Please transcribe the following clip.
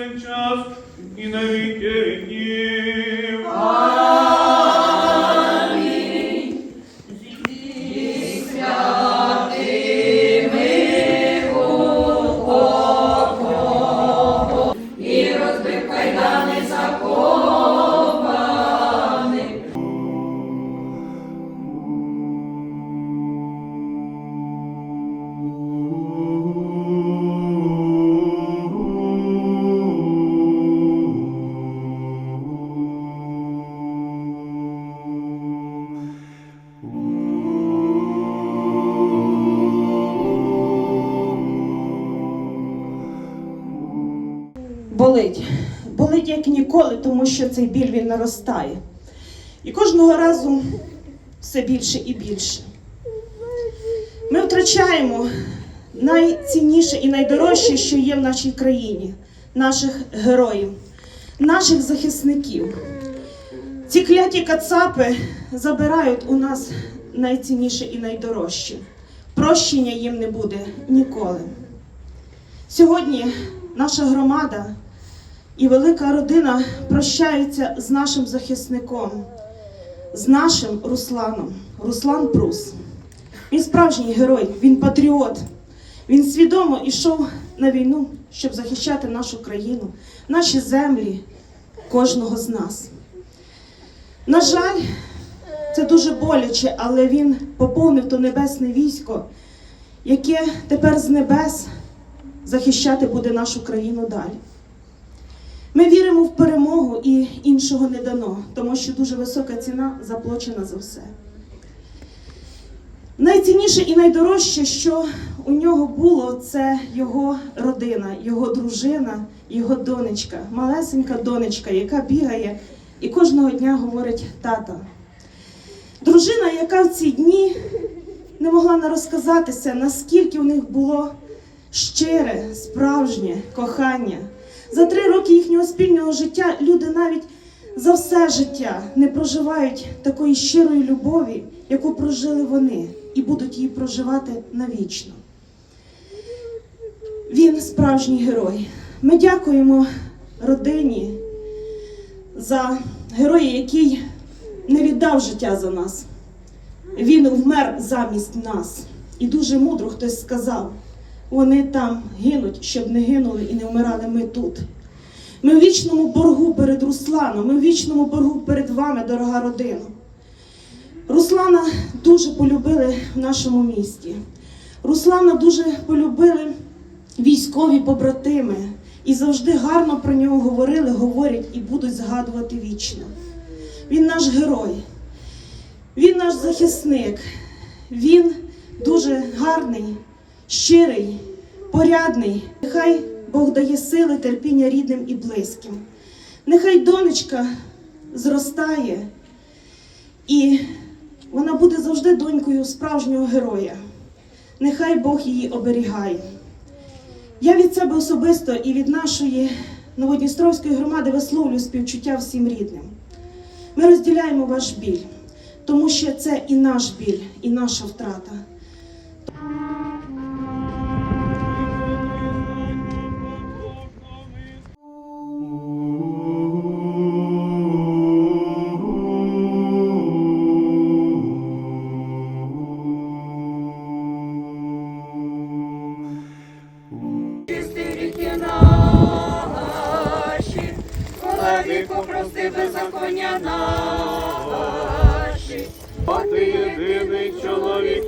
повсякчас і на віки. Болить. Болить як ніколи, тому що цей біль він наростає. І кожного разу все більше і більше. Ми втрачаємо найцінніше і найдорожче, що є в нашій країні, наших героїв, наших захисників. Ці кляті кацапи забирають у нас найцінніше і найдорожче. Прощення їм не буде ніколи. Сьогодні наша громада і велика родина прощаються з нашим захисником, з нашим Русланом, Руслан Прус. Він справжній герой, він патріот. Він свідомо йшов на війну, щоб захищати нашу країну, наші землі, кожного з нас. На жаль, це дуже боляче, але він поповнив то небесне військо, яке тепер з небес захищати буде нашу країну далі. Ми віримо в перемогу і іншого не дано, тому що дуже висока ціна заплачена за все. Найцінніше і найдорожче, що у нього було, це його родина, його дружина, його донечка, малесенька донечка, яка бігає і кожного дня говорить тата. Дружина, яка в ці дні не могла не розказатися, наскільки у них було щире, справжнє кохання. За три роки їхнього спільного життя люди навіть за все життя не проживають такої щирої любові, яку прожили вони, і будуть її проживати навічно. Він справжній герой. Ми дякуємо родині за героя, який не віддав життя за нас. Він вмер замість нас. І дуже мудро хтось сказав: вони там гинуть, щоб не гинули і не вмирали ми тут. Ми в вічному боргу перед Русланом, ми в вічному боргу перед вами, дорога родина. Руслана дуже полюбили в нашому місті. Руслана дуже полюбили військові побратими і завжди гарно про нього говорили, говорять і будуть згадувати вічно. Він наш герой, він наш захисник, він дуже гарний, щирий, порядний. Нехай Бог дає сили, терпіння рідним і близьким. Нехай донечка зростає, і вона буде завжди донькою справжнього героя. Нехай Бог її оберігає. Я від себе особисто і від нашої Новодністровської громади висловлюю співчуття всім рідним. Ми розділяємо ваш біль, тому що це і наш біль, і наша втрата. Владико, прости беззаконня наші, Бо ти єдиний чоловік.